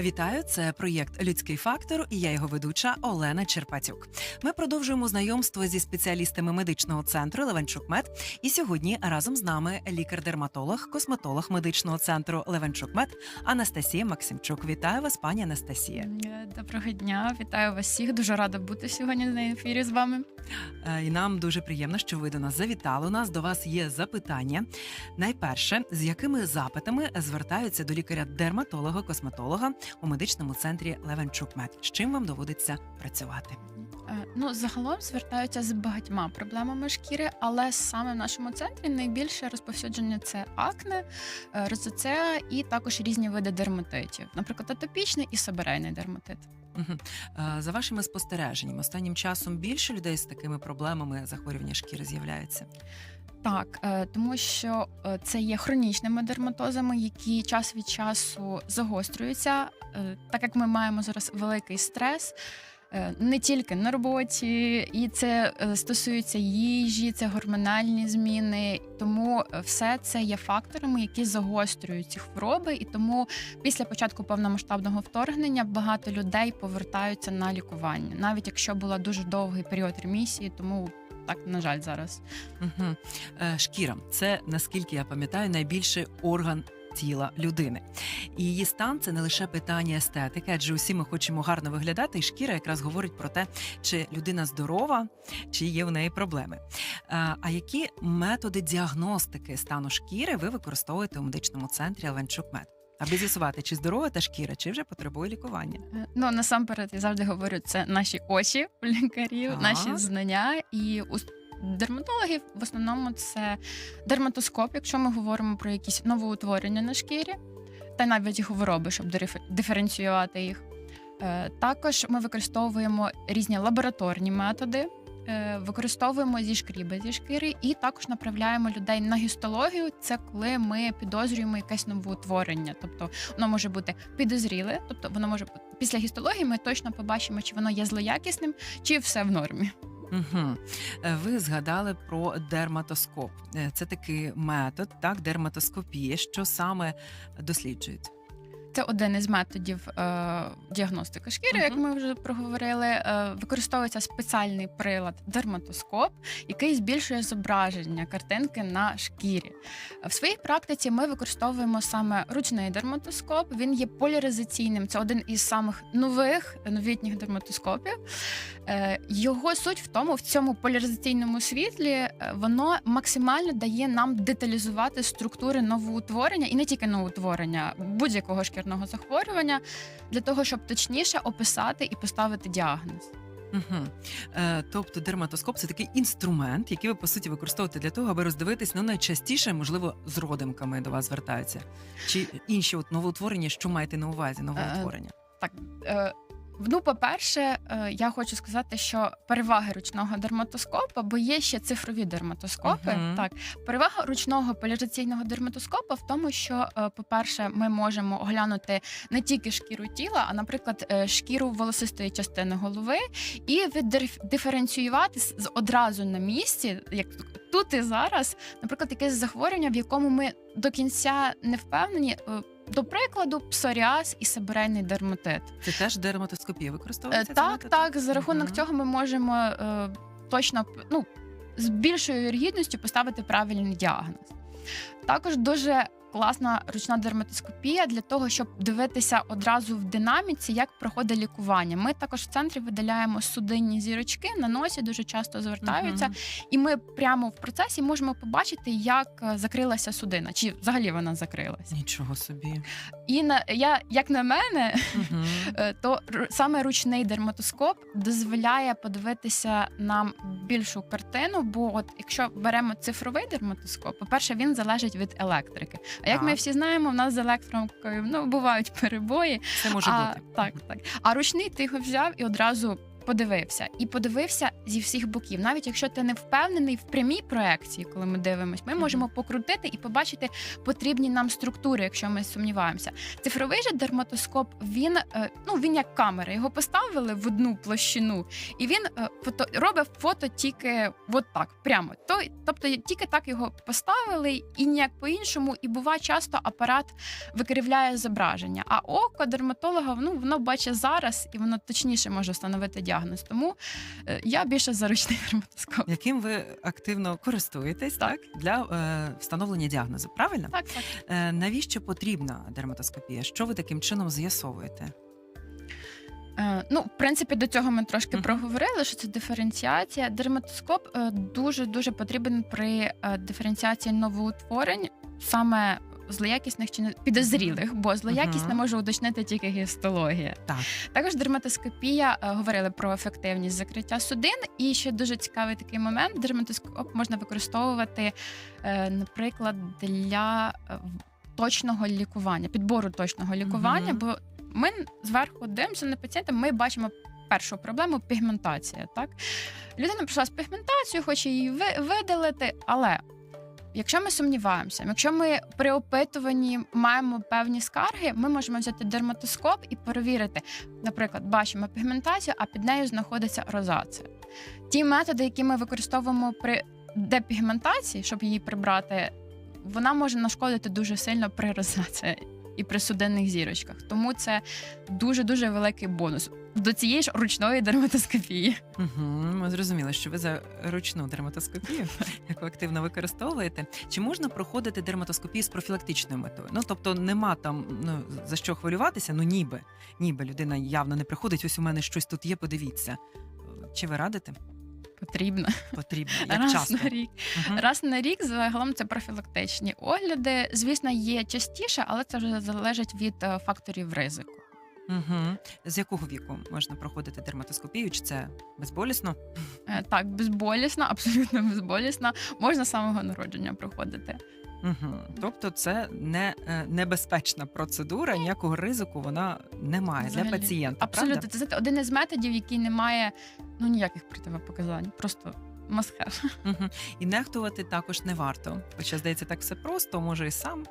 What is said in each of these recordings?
Вітаю, це проєкт Людський фактор і я його ведуча Олена Черпатюк. Ми продовжуємо знайомство зі спеціалістами медичного центру Левенчук Мед. І сьогодні разом з нами лікар-дерматолог, косметолог медичного центру Левенчук Мед Анастасія Максимчук. Вітаю вас, пані Анастасія. Доброго дня, вітаю вас всіх. Дуже рада бути сьогодні на ефірі з вами. Е, І нам дуже приємно, що ви до нас завітали. У нас до вас є запитання. Найперше, з якими запитами звертаються до лікаря-дерматолога, косметолога у медичному центрі Левенчук Мед? З чим вам доводиться працювати? Е, Ну, загалом звертаються з багатьма проблемами шкіри, але саме в нашому центрі найбільше розповсюдження це акне, е, розоцеа і також різні види дерматитів, наприклад, атопічний і себерейний дерматит. Е, За вашими спостереженнями, останнім часом більше людей з такими проблемами захворювання шкіри з'являється. Так, е, тому що е, це є хронічними дерматозами, які час від часу загострюються, Е, так як ми маємо зараз великий стрес. Не тільки на роботі, і це стосується їжі, це гормональні зміни. Тому все це є факторами, які загострюють ці хвороби. І тому після початку повномасштабного вторгнення багато людей повертаються на лікування, навіть якщо була дуже довгий період ремісії, тому так на жаль зараз. Угу. Шкіра це, наскільки я пам'ятаю, найбільший орган. Тіла людини і її стан це не лише питання естетики, адже усі ми хочемо гарно виглядати, і шкіра якраз говорить про те, чи людина здорова, чи є в неї проблеми. Е, А які методи діагностики стану шкіри ви використовуєте у медичному центрі Алвенчук Мед? Аби з'ясувати, чи здорова та шкіра, чи вже потребує лікування? Е, Ну насамперед, я завжди говорю, це наші очі у лікарів, Так. наші знання. І у дерматологів в основному це дерматоскоп, якщо ми говоримо про якісь новоутворення на шкірі, та навіть хвороби, щоб дифе- диференціювати їх. Е, Також ми використовуємо різні лабораторні методи. Е, Використовуємо зі шкріби зі шкіри і також направляємо людей на гістологію. Це коли ми підозрюємо якесь новоутворення. Тобто воно може бути підозріле, тобто воно може після гістології. Ми точно побачимо, чи воно є злоякісним, чи все в нормі. Угу. Ви згадали про дерматоскоп. Е, Це такий метод, так, дерматоскопія, що саме досліджують. Це один із методів е, діагностики шкіри, як ми вже проговорили. Е, використовується спеціальний прилад дерматоскоп, який збільшує зображення картинки на шкірі. В своїй практиці ми використовуємо саме ручний дерматоскоп. Він є поляризаційним. Це один із самих нових новітніх дерматоскопів. Е, Його суть в тому, в цьому поляризаційному світлі е, воно максимально дає нам деталізувати структури новоутворення і не тільки новоутворення будь-якого шкірного захворювання для того, щоб точніше описати і поставити діагноз. Угу. Е, тобто дерматоскоп це такий інструмент, який ви по суті використовуєте для того, аби роздивитись ну, найчастіше, можливо, з родимками до вас звертаються. Чи інші от новоутворення, що маєте на увазі? Новоутворення? Так, е, ну, по-перше, е, я хочу сказати, що переваги ручного дерматоскопа, бо є ще цифрові дерматоскопи. Мгм. Так, перевага ручного поляризаційного дерматоскопа в тому, що, е, по-перше, ми можемо оглянути не тільки шкіру тіла, а, наприклад, е, шкіру волосистої частини голови, і з- одразу на місці, як тут і зараз, наприклад, якесь захворювання, в якому ми до кінця не впевнені. Е, До прикладу, псоріаз і себерейний дерматит. Це теж дерматоскопія Е, використовується? Так, так. За рахунок угу. цього ми можемо е, точно ну, з більшою вірогідністю поставити правильний діагноз. Також дуже класна ручна дерматоскопія для того, щоб дивитися одразу в динаміці, як проходить лікування. Ми також в центрі видаляємо судинні зірочки на носі, дуже часто звертаються, Мгм. і ми прямо в процесі можемо побачити, як е, закрилася судина, чи взагалі вона закрилася. Нічого собі. І на я, як на мене. Е, то саме ручний дерматоскоп дозволяє подивитися нам більшу картину. Бо от якщо беремо цифровий дерматоскоп, по-перше, він залежить від електрики. А як ми всі знаємо, в нас з електромкою ну бувають перебої. Це може а, бути. Так, так. А ручний ти його взяв і одразу подивився і подивився зі всіх боків. Навіть якщо ти не впевнений в прямій проекції, коли ми дивимося, ми можемо покрутити і побачити потрібні нам структури, якщо ми сумніваємося. Цифровий же дерматоскоп він е, ну він як камера. Його поставили в одну площину, і він е, фото робить фото тільки от так, прямо. То, тобто тільки так його поставили, і ніяк по-іншому. І буває часто апарат викривляє зображення. А око дерматолога ну, воно бачить зараз і воно точніше може встановити діагноз. Тому е, я більше за ручний дерматоскоп. Яким ви активно користуєтесь так, для е, встановлення діагнозу, правильно? Так, так. Е, навіщо потрібна дерматоскопія? Що ви таким чином з'ясовуєте? Е, ну, в принципі, до цього ми трошки Мгм. проговорили, що це диференціація. Дерматоскоп е, дуже дуже потрібен при диференціації новоутворень, саме злоякісних чи не підозрілих, бо злоякісне Мгм. може уточнити тільки гістологія. Так. Також дерматоскопія е, говорили про ефективність закриття судин. І ще дуже цікавий такий момент: дерматоскоп можна використовувати, е, наприклад, для е, точного лікування, підбору точного лікування. Бо ми зверху дивимося на пацієнта, ми бачимо. Першу проблему пігментація. Так людина прийшла з пігментацією, хоче її ви- видалити. Але якщо ми сумніваємося, якщо ми при опитуванні маємо певні скарги, ми можемо взяти дерматоскоп і перевірити. Наприклад, бачимо пігментацію, а під нею знаходиться розація. Ті методи, які ми використовуємо при депігментації, щоб її прибрати, вона може нашкодити дуже сильно при розації і при судинних зірочках. Тому це дуже дуже великий бонус до цієї ж ручної дерматоскопії. Угу, ми зрозуміли, що ви за ручну дерматоскопію, яку активно використовуєте. Чи можна проходити дерматоскопію з профілактичною метою? Ну тобто нема там ну за що хвилюватися, ну ніби, ніби людина явно не приходить. Ось у мене щось тут є. Подивіться. Чи ви радите? Потрібно Потрібно як раз часто? на рік. Мгм. Раз на рік загалом це профілактичні огляди. Звісно, є частіше, але це вже залежить від е, факторів ризику. Угу. З якого віку можна проходити дерматоскопію? Чи це безболісно? Е, Так, безболісно, абсолютно безболісно. Можна з самого народження проходити. Угу. Тобто це не е, небезпечна процедура, ніякого ризику вона не має Взагалі. для пацієнта. Абсолютно, Правда? це знаєте, один із методів, який не має ну ніяких противопоказань. Просто. Угу. І нехтувати також не варто. Хоча здається, так все просто, може і сам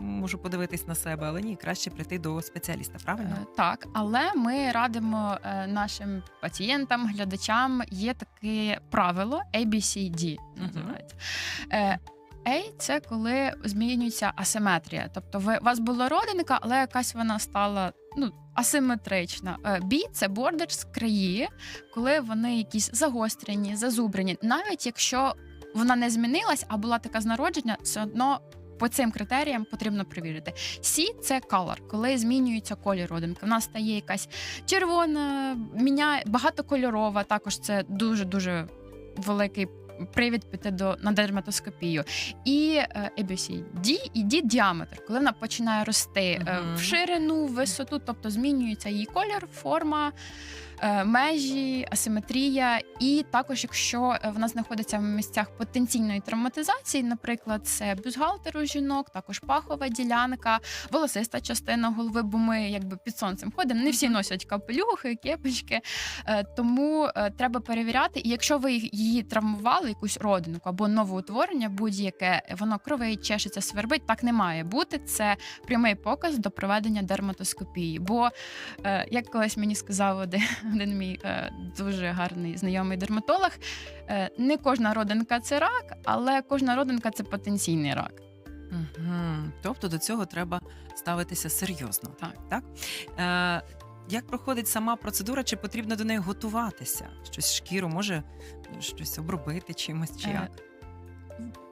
можу подивитись на себе, але ні, краще прийти до спеціаліста, правильно? Е, Так, але ми радимо е, нашим пацієнтам, глядачам. Є таке правило ABCD називається. Е, A – це коли змінюється асиметрія. Тобто, ви у вас була родинка, але якась вона стала ну, асиметрична. Е, B – це borders, краї, коли вони якісь загострені, зазубрені. Навіть якщо вона не змінилась, а була така з народження, все одно. По цим критеріям потрібно перевірити. Сі це color, коли змінюється колір родинки. Вона стає якась червона, міняє багатокольорова. Також це дуже дуже великий привід піти до на дерматоскопію. І е, ABCD і D – діаметр, коли вона починає рости е, Мгм. в ширину, в висоту, тобто змінюється її колір, форма. Е, Межі, асиметрія, і також, якщо е, вона знаходиться в місцях потенційної травматизації, наприклад, це бюстгальтер у жінок, також пахова ділянка, волосиста частина голови, бо ми якби під сонцем ходимо. Не всі носять капелюхи, кепочки. Е, Тому треба перевіряти. І якщо ви її травмували, якусь родинку або новоутворення, будь-яке воно кровить, чешеться, свербить, так не має бути. Це прямий показ до проведення дерматоскопії. Бо як колись мені сказав один, один мій е, дуже гарний знайомий дерматолог, е, не кожна родинка це рак, але кожна родинка це потенційний рак. Угу. Тобто до цього треба ставитися серйозно. Так. так? Е, як проходить сама процедура, чи потрібно до неї готуватися? Щось шкіру може щось обробити чимось чи Е, як?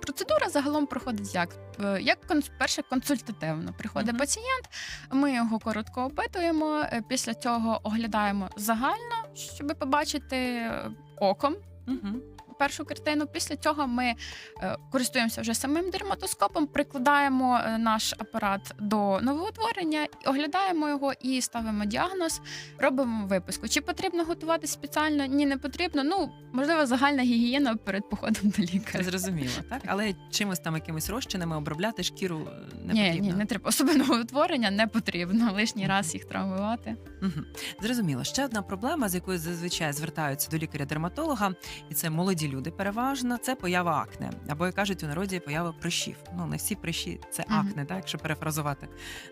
Процедура загалом проходить як? Е, Як перше консультативно приходить Мгм. пацієнт, ми його коротко опитуємо. е, Після цього оглядаємо загально, щоб побачити оком. оком. Угу. Першу картину. Після цього ми е, користуємося вже самим дерматоскопом, прикладаємо е, наш апарат до новоутворення, оглядаємо його і ставимо діагноз, робимо виписку. Чи потрібно готувати спеціально? Ні, не потрібно. Ну можливо, загальна гігієна перед походом до лікаря. зрозуміло, так? Але чимось там якимись розчинами обробляти шкіру е, не ні, потрібно. ні, не треба. Особливо утворення не потрібно лишній раз їх травмувати. Мгм. Зрозуміло. Ще одна проблема, з якою зазвичай звертаються до лікаря-дерматолога, і це молоді люди переважно, це поява акне. Або як кажуть у народі поява прищів. Ну не всі прищі це акне, так, якщо перефразувати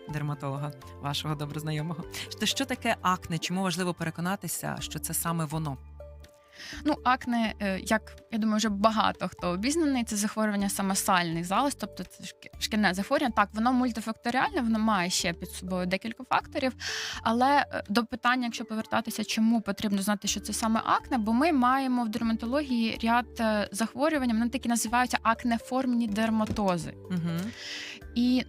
дерматолога вашого добрознайомого. Що, що таке акне? Чому важливо переконатися, що це саме воно? Ну, акне, е, як я думаю, вже багато хто обізнаний, це захворювання саме сальних залоз, тобто це шкільне захворювання. Так, воно мультифакторіальне, воно має ще під собою декілька факторів. Але е, до питання, якщо повертатися, чому потрібно знати, що це саме акне, бо ми маємо в дерматології ряд е, захворювань, вони такі називаються акнеформні дерматози. Угу. І,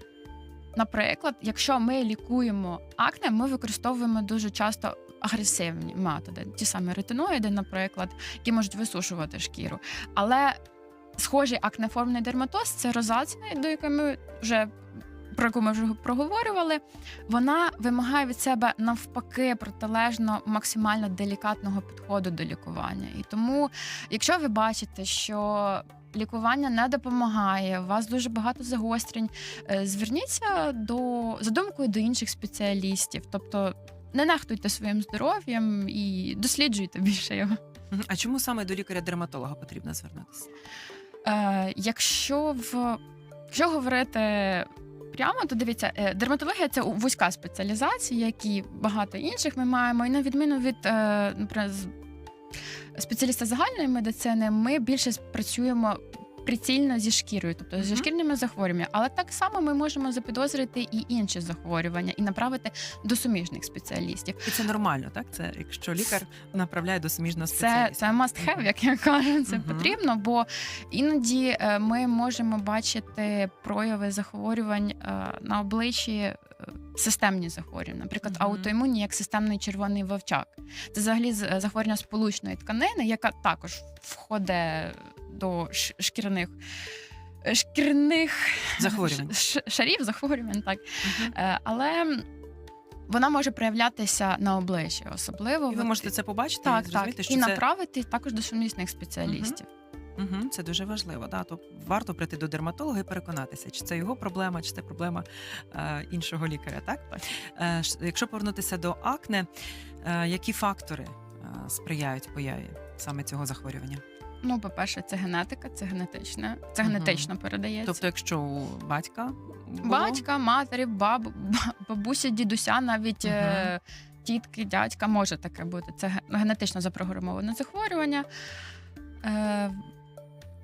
наприклад, якщо ми лікуємо акне, ми використовуємо дуже часто агресивні методи, ті самі ретиноїди, наприклад, які можуть висушувати шкіру. Але схожий акнеформний дерматоз це розація, до якої ми вже. Про яку ми вже проговорювали, вона вимагає від себе навпаки протилежно максимально делікатного підходу до лікування. І тому, якщо ви бачите, що лікування не допомагає, у вас дуже багато загострень, е, зверніться до за думкою до інших спеціалістів, тобто не нехтуйте своїм здоров'ям і досліджуйте більше його. А чому саме до лікаря-дерматолога потрібно звернутися? Е, якщо в якщо говорити прямо, то дивіться, е, дерматологія це вузька спеціалізація, як і багато інших ми маємо. І на відміну від наприклад, спеціаліста загальної медицини, ми більше працюємо. Прицільно зі шкірою, тобто зі шкірними захворюваннями, але так само ми можемо запідозрити і інші захворювання і направити до суміжних спеціалістів. І це нормально, так? Це якщо лікар направляє до суміжного Це, спеціаліста. це must have, як я кажу. Це Мгм. потрібно, бо іноді е, ми можемо бачити прояви захворювань е, на обличчі. Системні захворювання, наприклад, Мгм. аутоімунні, як системний червоний вовчак. Це взагалі е, захворювання сполучної тканини, яка також входить до ш- шкіряних е, шкірних Захворювань. шарів захворювань, так. Е, Але вона може проявлятися на обличчі, особливо І ви можете це побачити так, і зрозуміти, так. що і це направити також до сумісних спеціалістів. Угу, це дуже важливо. Да? То варто прийти до дерматолога і переконатися, чи це його проблема, чи це проблема е, іншого лікаря. Так? Е, якщо повернутися до акне, е, які фактори е, сприяють появі саме цього захворювання? Ну, по-перше, це генетика, це генетичне, це генетично передається. Тобто, якщо у батька було, Батька, матері, баб, ба- бабуся, дідуся, навіть е, тітки, дядька може таке бути. Це ге- генетично запрограмоване захворювання. Е,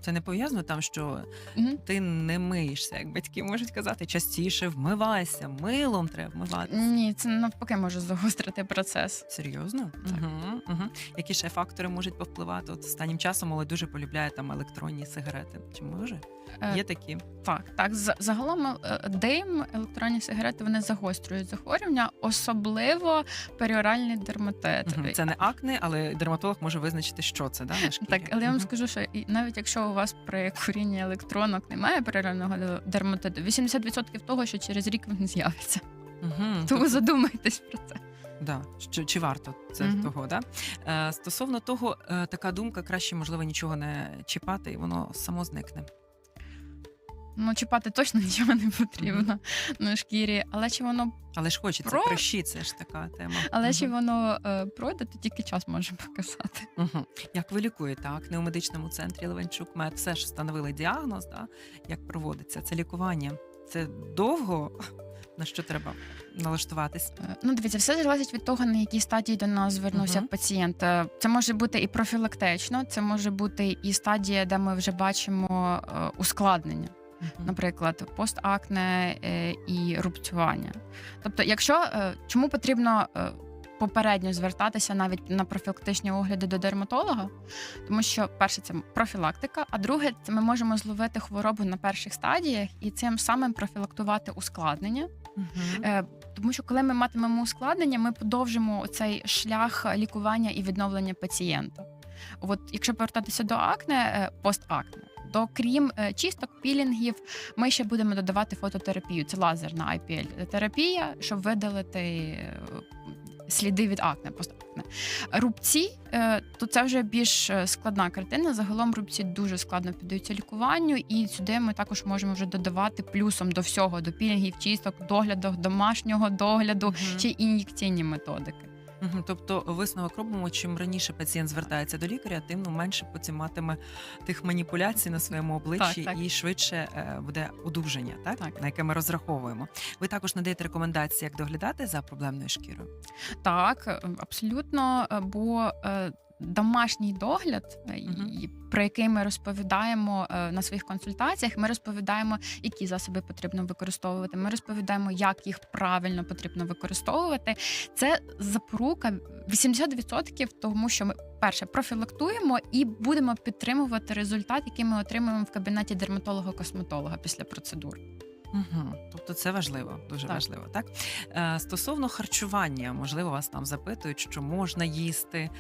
це не пов'язано там, що мгм. ти не миєшся, як батьки можуть казати, частіше вмивайся, милом треба вмиватися. Ні, це навпаки може загострити процес. Серйозно? Так. Угу, угу. Які ще фактори можуть повпливати? От останнім часом молодь дуже полюбляє там електронні сигарети. Чи може? Е, Є такі. Так, так. Загалом е, дим, електронні сигарети вони загострюють захворювання, особливо періоральний дерматит. Це не акне, але дерматолог може визначити, що це да, на шкірі. Так, але я вам скажу, що навіть якщо вас при курінні електронок немає перерального дерматиту, 80% того, що через рік він з'явиться. Угу. Тому задумайтесь про це. Да. Що, чи варто це Мгм. того? Да? Е, стосовно того, е, така думка, краще, можливо, нічого не чіпати, і воно само зникне. Ну, чіпати точно нічого не потрібно на шкірі, але чи воно Але ж хочеться Про- прищі, це ж така тема. але Мгм. чи воно е, пройде, то тільки час може показати. Угу. Як ви лікуєте акне у медичному центрі Левенчук Мед? Все ж встановили діагноз, да? як проводиться це лікування? Це довго? На що треба налаштуватись? Е, Ну, дивіться, все залежить від того, на якій стадії до нас звернувся Мгм. пацієнт. Е, Це може бути і профілактично, це може бути і стадія, де ми вже бачимо е, ускладнення. Наприклад, постакне е, і рубцювання. Тобто, якщо е, чому потрібно е, попередньо звертатися навіть на профілактичні огляди до дерматолога, тому що перше це профілактика, а друге, це ми можемо зловити хворобу на перших стадіях і цим самим профілактувати ускладнення. Е, Тому що коли ми матимемо ускладнення, ми подовжимо цей шлях лікування і відновлення пацієнта. От якщо повертатися до акне, постакне, то крім е, чисток, пілінгів, ми ще будемо додавати фототерапію. Це лазерна IPL терапія, щоб видалити е, сліди від акне, постакне. Рубці, е, то це вже більш складна картина. Загалом рубці дуже складно піддаються лікуванню, і сюди ми також можемо вже додавати плюсом до всього, до пілінгів, чисток, догляду, домашнього догляду, ще й ін'єкційні методики. Мгм. Тобто висновок робимо, чим раніше пацієнт звертається до лікаря, тим ну, менше потім матиме тих маніпуляцій на своєму обличчі Так, так. і швидше е, буде одужання, так? Так. на яке ми розраховуємо. Ви також надаєте рекомендації, як доглядати за проблемною шкірою. Так, е, абсолютно. е, Бо е, домашній догляд, Мгм. про який ми розповідаємо е, на своїх консультаціях, ми розповідаємо, які засоби потрібно використовувати. Ми розповідаємо, як їх правильно потрібно використовувати. Це запорука 80%, тому що ми перше профілактуємо і будемо підтримувати результат, який ми отримуємо в кабінеті дерматолога-косметолога після процедур. Угу. Тобто це важливо, дуже Так. важливо. Так е, стосовно харчування, можливо, вас там запитують, що можна їсти,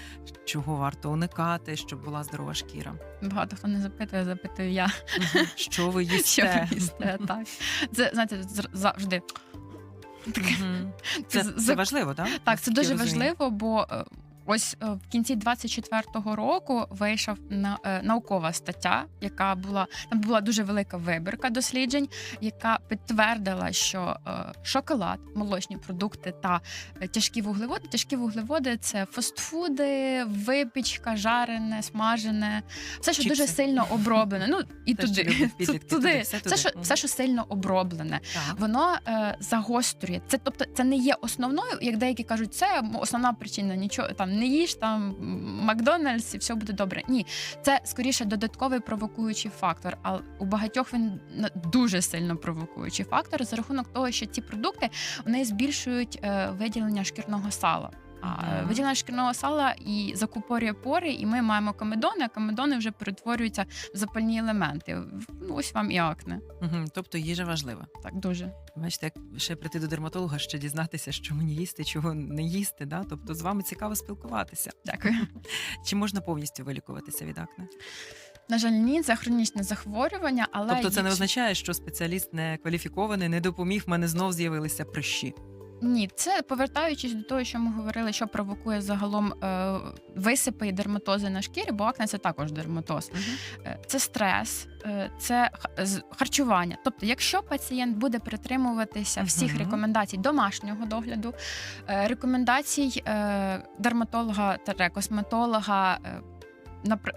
чого варто уникати, щоб була здорова шкіра. Багато хто не запитує, запитую я. Мгм. Що ви Що ви їсте, так. Це знаєте, зр- завжди. Мгм. Це, З- це важливо, так? Так, це дуже важливо, бо е, ось е, в кінці 24-го року вийшов на е, наукова стаття, яка була там була дуже велика вибірка досліджень, яка підтвердила, що е, шоколад, молочні продукти та е, тяжкі вуглеводи. Тяжкі вуглеводи це фастфуди, випічка, жарене, смажене, все, що дуже сильно оброблене. Ну і Те, туди, підлітки, туди, туди, все туди. Все, що, все, що сильно оброблене Так. воно е, загострює. Це тобто це не є основною, як деякі кажуть, це основна причина. Нічого там не їж там Макдональдс і все буде добре. Ні, це скоріше додатковий провокуючий фактор. А у багатьох він дуже сильно провокуючий фактор за рахунок того, що ці продукти вони збільшують е, виділення шкірного сала. А е, шкірного сала і закупорює пори, і ми маємо комедони, а комедони вже перетворюються в запальні елементи. Ну, ось вам і акне. Мгм. Тобто їжа важлива. Так дуже. Бачите, як ще прийти до дерматолога, ще дізнатися, що мені їсти, чого не їсти. Да? Тобто з вами цікаво спілкуватися. Дякую. Чи можна повністю вилікуватися від акне? На жаль, ні, це хронічне захворювання, але тобто це не означає, що спеціаліст не кваліфікований, не допоміг, в мене знов з'явилися прищі. Ні, це повертаючись до того, що ми говорили, що провокує загалом е, висипи і дерматози на шкірі, бо акне це також дерматоз. Е, Це стрес, е, це харчування. Тобто, якщо пацієнт буде притримуватися всіх Мгм. рекомендацій домашнього догляду, е, рекомендацій е, дерматолога та косметолога. е,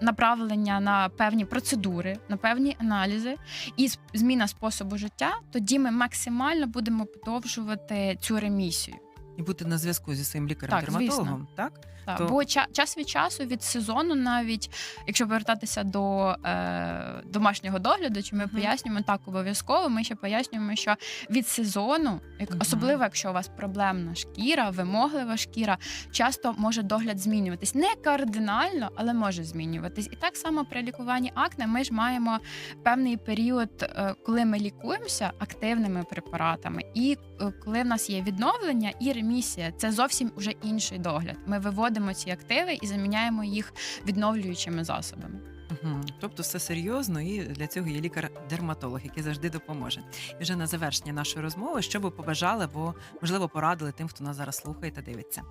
Направлення на певні процедури, на певні аналізи і зміна способу життя, тоді ми максимально будемо подовжувати цю ремісію. І бути на зв'язку зі своїм лікарем-дерматологом, так? Так, То- Бо ча- час від часу, від сезону, навіть якщо повертатися до е, домашнього догляду, чи ми Мгм. пояснюємо так обов'язково, ми ще пояснюємо, що від сезону, як, Мгм. особливо якщо у вас проблемна шкіра, вимоглива шкіра, часто може догляд змінюватись. Не кардинально, але може змінюватись. І так само при лікуванні акне ми ж маємо певний період, е, коли ми лікуємося активними препаратами, і е, коли в нас є відновлення і ремісія, це зовсім уже інший догляд. Ми виводимо ці активи і заміняємо їх відновлюючими засобами. Угу. Тобто все серйозно, і для цього є лікар-дерматолог, який завжди допоможе. І вже на завершення нашої розмови, що ви побажали, або можливо порадили тим, хто нас зараз слухає та дивиться.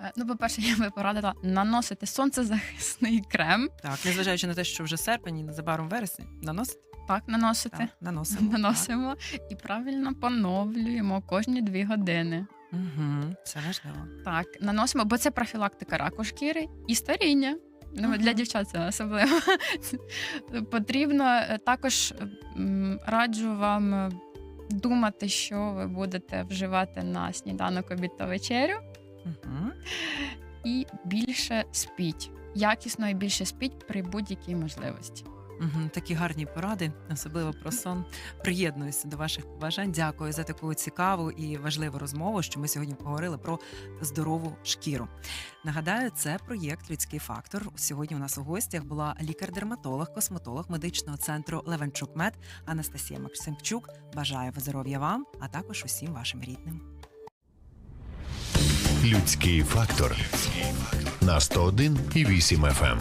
Е, Ну, по-перше, я би порадила наносити сонцезахисний крем. Так, незважаючи на те, що вже серпень і незабаром вересень, наносити Так, наносити. так, наносимо. Наносимо і правильно поновлюємо кожні дві години. Угу. Це важливо. Так, наносимо, бо це профілактика раку шкіри і старіння. Ну, Мгм. Для дівчат це особливо. Потрібно е, також раджу вам е, думати, що ви будете вживати на сніданок, обід та вечерю, Угу. і більше спіть. Якісно і більше спіть при будь-якій можливості. Такі гарні поради, особливо про сон. Приєднуюся до ваших побажань. Дякую за таку цікаву і важливу розмову, що ми сьогодні поговорили про здорову шкіру. Нагадаю, це проєкт Людський фактор. Сьогодні у нас у гостях була лікар-дерматолог, косметолог медичного центру Левенчук Мед Анастасія Максимчук. Бажаю здоров'я вам, а також усім вашим рідним. Людський фактор. На 101 і 8 FM.